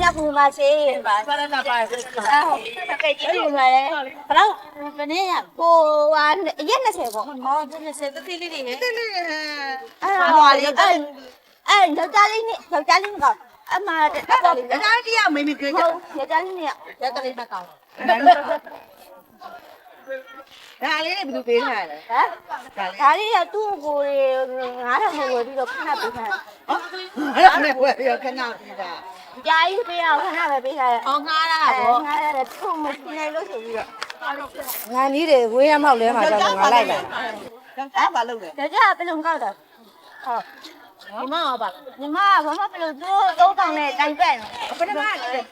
မြတ်ဘူးပါစေပါပါရနာပါစေအော်ကဲကြည့်ဦးမယ်ဘလောက်ဘယ်နည်းရကိုဟာရက်20ပေါ့ဟော20တတိလေးတွေနဲ့အဲ့ဟောလေးအဲ့အဲ့ယောက်ျားလေးနဲ့ယောက်ျားလေးကအမအဲ့ဒါလေးဒါတရားမင်းမပြောကြဟုတ်ယောက်ျားလေးနဲ့ရက်ကလေးမကောင်းဒါလေးတွေဘယ်လိုပေးထားလဲဟမ်ဒါလေးကသူ့ကို9000ဝယ်ပြီးတော့ခဏပေးထားအဲ့ဒါနဲ့ဝယ်ရခဏပြီးတာ ကြာကြီးပေးအောင်ခဏပဲပေးထားတယ်အော်ငားတာအဲဗောငါရတယ်ထုံမနိုင်လို့ဆိုပြီးတော့ငါကြီးတွေဝေးရမောက်လဲမှာကြောက်ငါလိုက်လာဒါကဘာလုပ်လဲဒါကြပလုံကောက်တာဟုတ်ဒီမှာပါညီမကဘာမှပလုံသူ့သုံးကောင်နဲ့တိုင်ပက်နော်ပထမ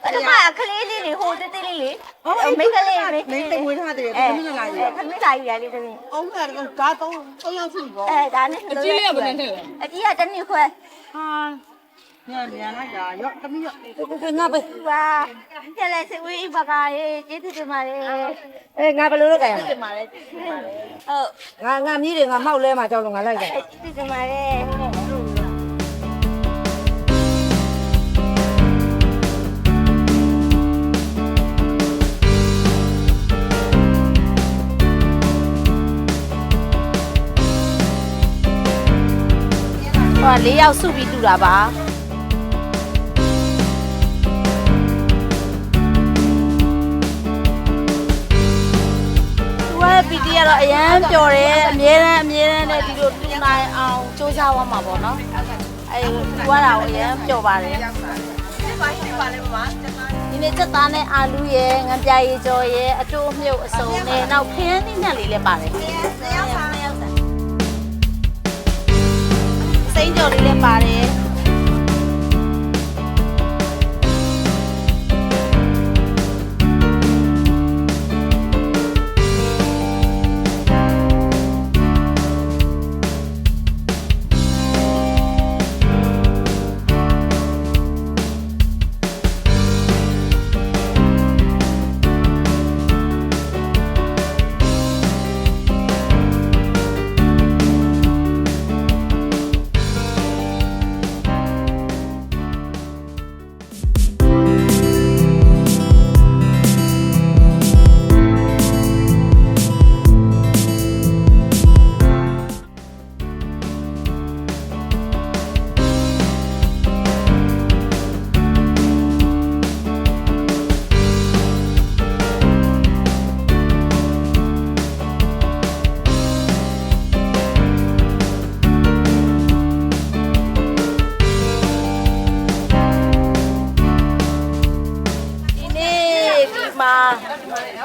ပထမကလေးလေးတွေဟိုတိတိလေးလေးမိန်းကလေးလေးမင်းသိဝင်ထားတယ်ဘအဲယ်လိုလာလဲခမင်းလာကြီးရတယ်တမင်းအောင်ကဒါတော့တော့ရောက်ရှိဗောအဲဒါနဲ့အကြီးလေးကဘယ်နဲ့လဲအကြီးကတနည်းခွဲဟာ ညညလိုက်တာရော့တမီးရော့ငါပဲပါကျလဲစဝေးဘကာရေးကျေးဇူးတင်ပါတယ်အဲငါဘယ်လိုလုပ်ကြရမလဲတင်ပါတယ်ဟုတ်ငါငါမြည်တွေငါမောက်လဲမှာကြောက်လို့ငါလိုက်လာကျေးဇူးတင်ပါတယ်ဟိုက၄ယောက်စုပြီးတူတာပါ သူကပီတီကတော့အရန်ပျော်တယ်အမြဲတမ်းအမြဲတမ်းနဲ့ဒီလိုတူနိုင်အောင်စူးစမ်းသွားမှာပေါ့နော်အဲသူကတော့အရန်ပျော်ပါတယ်ဒီနေ့ချက်သားနဲ့အာလူရယ်ငံပြာရည်ကြော်ရယ်အတိုးမြုပ်အစုံနဲ့နောက်ခင်းသီးနှက်လေးလည်းပါတယ်စိမ့်ကြော်လေးလည်းပါတယ်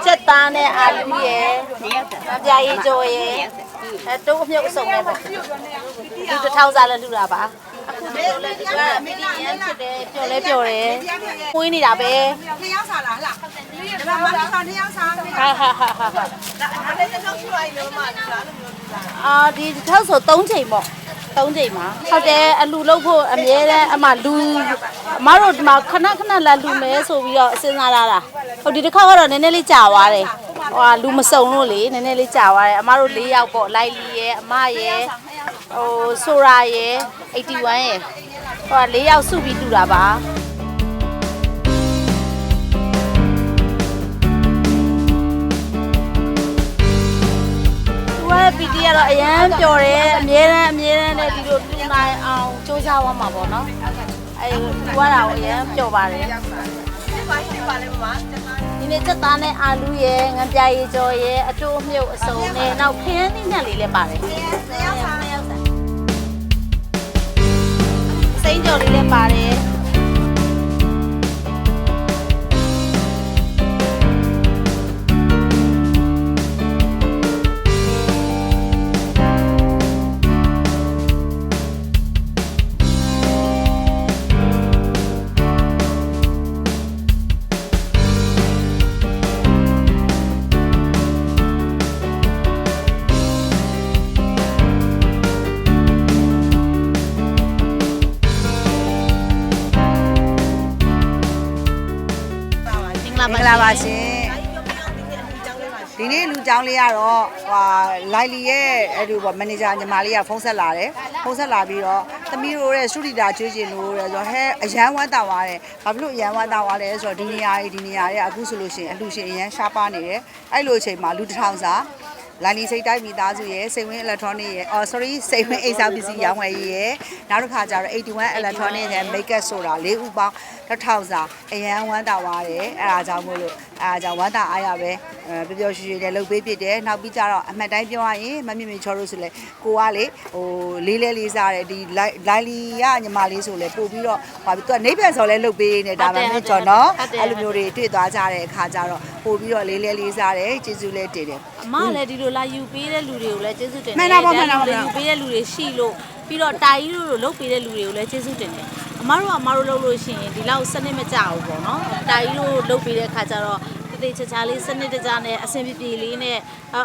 ချက်သားနဲ့အာလူရယ်အပြာရည်ကြော်ရယ်အဲတိုးအမြုပ်အစုံနဲ့ပေါ့ဒီတစ်ထောင်စားလည်းလူတာပါအခုဒီလိုလဲဒီကမီဒီယန်ဖြစ်တယ်ပျော်လဲပျော်တယ်ပွေးနေတာပဲနှစ်ယောက်စားလားဟလားဒါမှမဟုတ်နှစ်ယောက်စားတယ်ဟာဟာဟာဟာဒါအဲ့ဒါတော့ရှိရလို့မှလားလို့ပြောတာအာဒီတစ်ထောင်ဆို3ချိန်ပေါ့ 3ချိန်မှာဟုတ်တယ်အလူလုတ်ဖို့အမြဲတမ်းအမလူအမတို့ဒီမှာခဏခဏလာလူမဲဆိုပြီးတော့စဉ်းစားရတာဟုတ်ဒီတစ်ခါကတော့နည်းနည်းလေးကြာသွားတယ်ဟိုဟာလူမစုံလို့လေနည်းနည်းလေးကြာသွားတယ်အမတို့၄ယောက်ပေါ့လိုက်လီရဲ့အမရဲ့ဟိုဆိုရာရဲ့81ရဲ့ဟိုဟာ၄ယောက်စုပြီးတူတာပါ သူကပီတီကတော့အရန်ပျော်တယ်အမြဲတမ်းအမြဲတမ်းနဲ့ဒီလိုတူနိုင်အောင်စူးစမ်းသွားမှာပေါ့နော်အဲသူကတော့အရန်ပျော်ပါတယ်ဒီနေ့ချက်သားနဲ့အာလူရယ်ငံပြာရည်ကြော်ရယ်အတိုးမြုပ်အစုံနဲ့နောက်ခင်းသီးနှက်လေးလည်းပါတယ်စိမ့်ကြော်လေးလည်းပါတယ် ပါရှင်ဒီဒီနေ့လူကြောင်းလေးကတော့ဟွာလိုက်လီရဲ့အဲ့ဒီပေါ့မန်နေဂျာညီမလေးကဖုန်းဆက်လာတယ်ဖုန်းဆက်လာပြီးတော့သမီးတို့ရဲ့စတူဒီတာကျွေးချင်လို့တဲ့ဆိုတော့ဟဲအရန်ဝမ်းတာသွားတယ်ဘာဖြစ်လို့အရန်ဝမ်းတာသွားလဲဆိုတော့ဒီနေရာကြီးဒီနေရာရဲ့အခုဆိုလို့ရှိရင်အလှရှင်အရန်ရှားပါနေတယ်အဲ့လိုအချိန်မှာလူတစ်ထောင်စာ လိုင်းလီစိတ်တိုင်းမိသားစုရဲ့စိတ်ဝင်း electronic ရဲ့အော် sorry စိတ်ဝင်းအိတ်စားပစ္စည်းရောင်းဝယ်ရေးရဲ့နောက်တစ်ခါကျတော့81 electronic ရဲ့ makeup ဆိုတာ၄ဥပေါင်းတစ်ထောင်စာအရန်ဝမ်းတာသွားတယ်အဲ့ဒါကြောင့်မို့လို့ အဲ့ဒါကြောင့်ဝမ်းတာအားရပဲအဲပျော်ပျော်ရွှင်ရွှင်နဲ့လှုပ်ပေးဖြစ်တယ်နောက်ပြီးကြတော့အမှတ်တိုင်းပြောရရင်မမြင့်မြင့်ချောလို့ဆိုလေကိုကလေဟိုလေးလေးလေးစားတယ်ဒီလိုင်းလီကညီမလေးဆိုလေပို့ပြီးတော့ဟာသူကနေပြန်စော်လဲလှုပ်ပေးနေတာမမြင့်ချောနော်အဲ့လိုမျိုးတွေတွေ့သွားကြတဲ့အခါကျတော့ပို့ပြီးတော့လေးလေးလေးစားတယ်ကျေးဇူးလေးတင်တယ်အမကလည်းဒီလိုလာယူပေးတဲ့လူတွေကိုလည်းကျေးဇူးတင်တယ်မှန်တာပေါ့မှန်တာပေါ့ယူပေးတဲ့လူတွေရှိလို့ပြီးတော့တာကြီးတို့လိုလုပ်ပေးတဲ့လူတွေကိုလည်းကျေးဇူးတင်တယ်အမတို့ကအမတို့လုပ်လို့ရှိရင်ဒီလောက်စနစ်မကြဘူးပေါ့နော်တာကြီးတို့လုပ်ပေးတဲ့ခါကျတော့ တည်ချာချာလေးစနစ်တကျနဲ့အဆင်ပြေပြေလေးနဲ့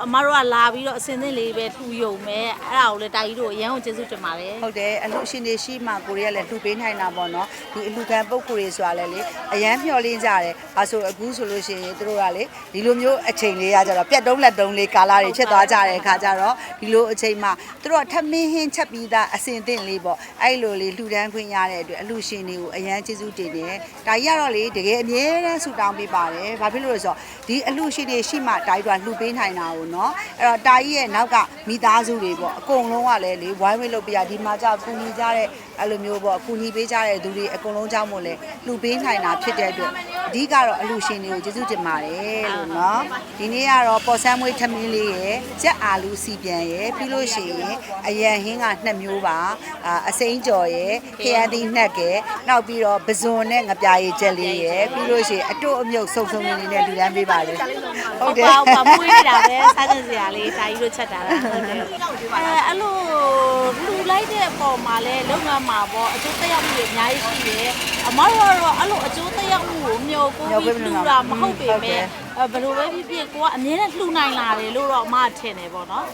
အမတို့ကလာပြီးတော့အဆင်သင့်လေးပဲထူယုံမယ်အဲ့ဒါကိုလည်းတာကြီးတို့အရန်ကိုကျေးဇူးတင်ပါတယ်ဟုတ်တယ်အလှရှင်တွေရှိမှကိုရီးယားလည်းလှူပေးနိုင်တာပေါ့နော်ဒီအလှခံပုဂ္ဂိုလ်တွေဆိုတာလည်းလေအရန်မျှော်လင့်ကြတယ်အဲဆိုအခုဆိုလို့ရှိရင်တို့ကလေဒီလိုမျိုးအချိန်လေးရကြတော့ပြတ်တုံးလက်တုံးလေးကာလာတွေဖြစ်သွားကြတဲ့အခါကျတော့ဒီလိုအချိန်မှာတို့ကထမင်းဟင်းချက်ပြီးသားအစင်သင့်လေးပေါ့အဲ့လိုလေးလှူဒန်းခွင့်ရတဲ့အတွက်အလှရှင်တွေကိုအရန်ကျေးဇူးတင်တယ်ဒါကြီးကတော့လေတကယ်အမြဲတမ်းဆူတောင်းပေးပါတယ်ဘာဖြစ်လို့လဲဆိုတော့ဒီအလှရှင်တွေရှိမှဒါကြီးတို့ကလှူပေးနိုင်တာကိုနော်အဲ့တော့ဒါကြီးရဲ့နောက်ကမိသားစုတွေပေါ့အကုန်လုံးကလည်းလေဝိုင်းဝန်းလုပ်ပြရဒီမှာကြောက်ကူညီကြတဲ့အဲ့လိုမျိုးပေါ့ကူညီပေးကြတဲ့သူတွေအကုန်လုံးကြောင့်မို့လဲလှူပေးနိုင်တာဖြစ်တဲ့အတွက်အဓိကတော့အလှရှင်တွေကိုကျေးဇူးတင်ပါတယ်လို့နော်ဒီနေ့ကတော့ပေါ်ဆန်းမွေးထမင်းလေးရယ်ကြက်အာလူစီပြန်ရယ်ပြီးလို့ရှိရင်အရန်ဟင်းကနှစ်မျိုးပါအာအစိမ်းကြော်ရယ်ခရမ်းသီးနှက်ကယ်နောက်ပြီးတော့ပဇွန်နဲ့ငပြာရည်ချက်လေးရယ်ပြီးလို့ရှိရင်အတုအမြုပ်စုံစုံလေးလေးနဲ့လူတန်းပေးပါလေဟုတ်ပါဘူးပါမွေးနေတာပဲစားကြစရာလေးဒါကြီးတို့ချက်တာလားဟုတ်တယ်အဲအဲ့လိုလူလိုက်တဲ့အပေါ်မှာလဲလုံငန်းမှာပေါ့အကျိုးသက်ရောက်မှုတွေအများကြီးရှိတယ်အမတို့ကတော့အဲ့လိုအကျိုးသက်ရောက်မှုကိုမျှော်ကိုပြီးလှူတာမဟုတ်ပေမဲ့အဲဘယ်လိုပဲဖြစ်ဖြစ်ကိုကအမြဲတမ်းလှူနိုင်လာတယ်လို့တော့အမထင်တယ်ပေါ့နော်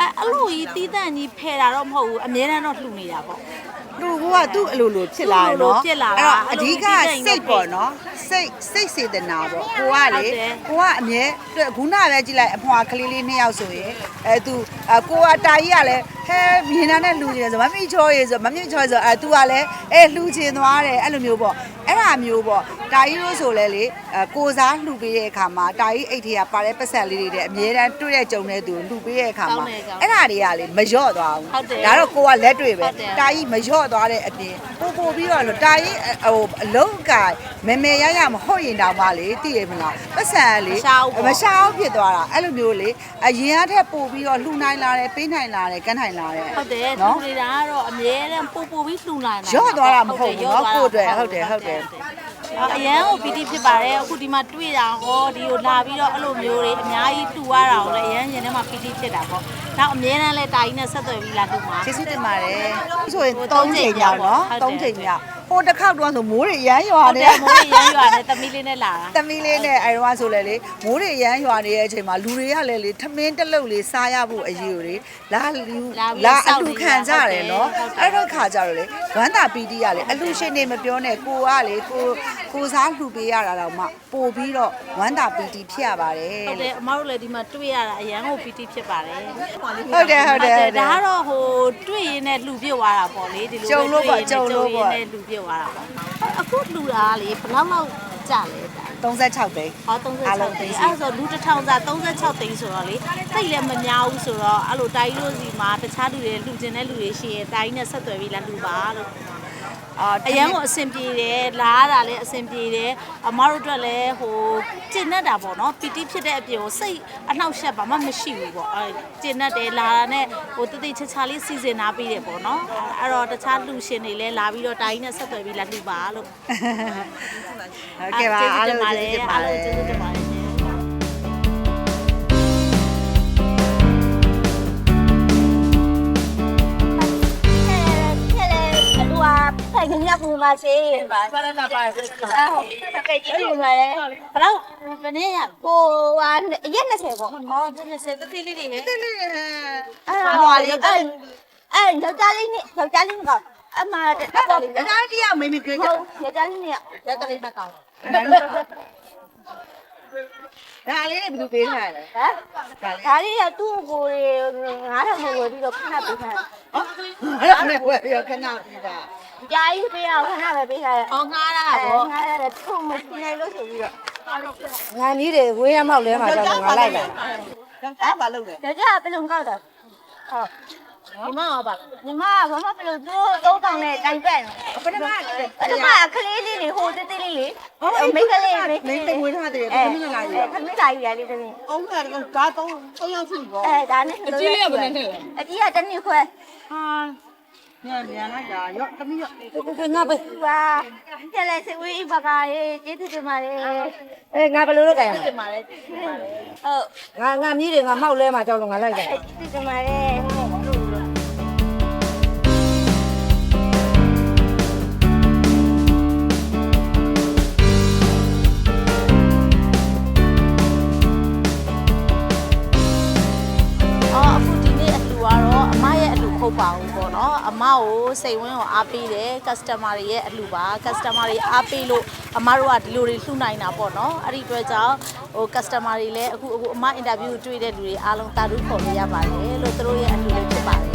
အဲအဲ့လိုကြီးတီးတန့်ကြီးဖယ်တာတော့မဟုတ်ဘူးအမြဲတမ်းတော့လှူနေတာပေါ့ သူကသူ့အလိုလိုဖြစ်လာတယ်သူ့အလိုလိုနော်ဖြစ်လာတာတော့အအဲ့လိုဓိကဒီတိုင်းစိတ်ပေါ့နော်စိတ်စိတ်စေတနာပေါ့ကိုကလေကိုကအမြဲခုနပဲကြည့်လိုက်အဖွာကလေးလေးနှစ်ယောက်ဆိုရင်အဲသူအကိုကတာကြီးကလည်းဟဲမြင်တာနဲ့လူနေတယ်ဆိုမမိချောရေဆိုမမိချောရေဆိုအဲသူကလည်းအဲလှူချင်သွားတယ်အဲ့လိုမျိုးပေါ့ အဲ့ဒါမျိုးပေါ့တာကြီးတို့ဆိုလဲလေအဲကိုစားလှူပေးတဲ့အခါမှာတာကြီးအိတ်ထေကပါတဲ့ပတ်ဆက်လေးတွေတဲ့အမြဲတမ်းတွေ့တဲ့ကြုံတဲ့သူလှူပေးတဲ့အခါမှာအဲ့ဒါတွေကလေမလျော့သွားဘူးဒါတော့ကိုကလက်တွေ့ပဲတာကြီးမလျော့သွားတဲ့အပြင်ပို့ပို့ပြီးတော့လို့တာကြီးဟိုအလုံးက မဲမဲရရမဟုတ်ရင်တောင်မှလေသိရမလားပတ်စံလေမရှားဖြစ်သွားတာအဲ့လိုမျိုးလေအရင်ကထက်ပို့ပြီးတော့လှူနိုင်လာတယ်ပေးနိုင်လာတယ်ကမ်းနိုင်လာတယ်ဟုတ်တယ်လှူနေတာကတော့အမြဲတမ်းပို့ပို့ပြီးလှူနိုင်တာရော့သွားတာမဟုတ်ဘူးနော်ကိုယ့်အတွက်ဟုတ်တယ်ဟုတ်တယ်အရန်ကိုပီတိဖြစ်ပါတယ်အခုဒီမှာတွေ့တာဟောဒီကိုလာပြီးတော့အဲ့လိုမျိုးတွေအများကြီးတူရတာကိုလည်းအရန်ရင်ထဲမှာပီတိဖြစ်တာပေါ့နောက်အမြဲတမ်းလဲတာကြီးနဲ့ဆက်သွယ်ပြီးလာတူမှာကျေးဇူးတင်ပါတယ်ဆိုရင်၃ချိန်မြောက်နော်၃ချိန်မြောက် ဟိုတစ်ခေါက်တော့ဆိုမိုးတွေရမ်းရွာဟုတ်နေတယ်မိုးရရမ်းရွာနဲ့သမီးလေးနဲ့လာတာသမီးလေးနဲ့အဲတော့ဆိုလဲလေမိုးတွေရမ်းရွာနေတဲ့အချိန်မှာလူတွေကလည်းလေထမင်းတစ်လုတ်လေးစားရဖို့အရေးကိုလေလာလူလာအလူခံကြတယ်နော်အဲ့တော့ခါကြတော့လေဝမ်းသာပီတိကလေအလူရှင်နေမပြောနဲ့ကိုကလေကိုကိုစားလှူပေးရတာတော့မှပို့ပြီးတော့ဝမ်းသာပီတိဖြစ်ရပါတယ်ဟုတ်တလေယ်အမတို့လည်းဒီမှာတွေ့ရတာအရန်ကိုပီတိဖြစ်ပါတယ်ဟုတ်တယ်ဟုတ်တယ်ဟုတ်တယ်ဒါကတော့ဟိုတွေ့ရင်လည်းလှူပြစ်သွားတာပေါ့လေဒီလိုကြုံလို့ပေါ့ကြုံလို့ပေါ့နဲ့လှူပြစ်သွားတာပေါ့အခုလှူတာကလေဘယ်လောက်လောက်ကြလဲတာ36သိန်း ဟော36သိန်းအဲ့ဆိုလူတစ်ထောင်စာ36သိန်းဆိုတော့လေတိတ်လည်းမများဘူးဆိုတော့အဲ့လိုတိုင်းလို့စီမှာတခြားလူတွေလှူကျင်တဲ့လူတွေရှိရင်တိုင်းနဲ့ဆက်သွယ်ပြီးလာလှူပါလို့ အာအရန်ကိုအဆင်ပြေတယ်လာရတာလည်းအဆင်ပြေတယ်အမတို့အတွက်လည်းဟိုကျင့်တတ်တာပေါ့နော်ပီတိဖြစ်တဲ့အပြင်ကိုစိတ်အနှောက်အယှက်ဘာမှမရှိဘူးပေါ့အဲကျင့်တတ်တယ်လာတာနဲ့ဟိုတတိချာချာလေးစီစဉ်နာပေးတယ်ပေါ့နော်အဲ့တော့တခြားလူရှင်တွေလည်းလာပြီးတော့တိုင်းနဲ့ဆက်သွယ်ပြီးလာလှူပါလို့ဟုတ်ကဲ့ပါအားလုံးကျေးဇူးတင်ပါတအားလုံးယ်ကျေးဇူးတင်ပါတယ် ဖိုင်ခင်ရပူမှာစေပါပါရနာပါအော်ကဲကြည့်လို့ရတယ်ဘလောက်ဘယ်နည်းကိုဟာရက်20ပေါ့ဟော20တတိလေးတွေနဲ့အဲ့ဟောလေးအဲ့အဲ့ယောက်ျားလေးနဲ့ယောက်ျားလေးကအမအပေါ်လေးဒါတရားမေမေကဟုတ်ယောက်ျားလေးနဲ့ယောက်ျားလေးမကောင်းဒါလေးဘယ်သူပေးထားလဲဟမ်ဒါလေးကသူ့ကိုယ်ငါးထောင်ကိုဝယ်ပြီးတော့ခဏပေးထားအဲ့ဒါနဲ့ဝယ်ရခဏပြတာ ကြာကြီးပေးအောင်ခဏပဲပေးထားတယ်အော်ငားတာအဲပေါ့ငါလည်းထုံမရှိနိုင်လို့ဆိုပြီးတော့ငါကြီးတွေဝေးရမောက်လဲမှာကြောင့်ငါလိုက်လာအဲ့ဘာလုပ်လဲဒါကြဘယ်လိုကောက်တာဟုတ်ဒီမှာပါညီမကဘာမှဘယ်လိုသူသုံးတောင်နဲ့တိုင်ပက်နော်ပထမကပထမကလေးလေးတွေဟိုတိတိလေးလေးမိကလေးမိနေတိတ်ဝေးထားတယ်အဲခဏလာပြီခဏလာပြီလေတမီးအောင်ကကားတော့တော့ရောက်ပြီပေါ့အဲဒါနဲ့အကြီးလေးကဘယ်နဲ့လဲအကြီးကတနည်းခွဲဟာ ညမြန်လိုက်တာရော့တမီးရော့ငါပဲသူကကျလဲစဝေးဘကားရေးကျေးဇူးတင်ပါတယ်အဲငါဘယ်လိုလုပ်ကြရမလဲတင်ပါတယ်ဟုတ်ငါငါမြည်တွေငါမောက်လဲမှာကြောင့်ငါလိုက်လာကျေးဇူးတင်ပါတယ် မကိုစိတ်ဝင်းကိုအားပေးတယ် customer တွေရဲ့အလှပါ customer တွေအားပေးလို့အမတို့ကဒီလိုတွေလှူနိုင်တာပေါ့နော်အဲ့ဒီအတွက်ကြောင့်ဟို customer တွေလည်းအခုအခုအမ interview တွေ့တဲ့လူတွေအားလုံးတာတူခေါ်လို့ရပါတယ်လို့သူတို့ရဲ့အလှလေးဖြစ်ပါတယ်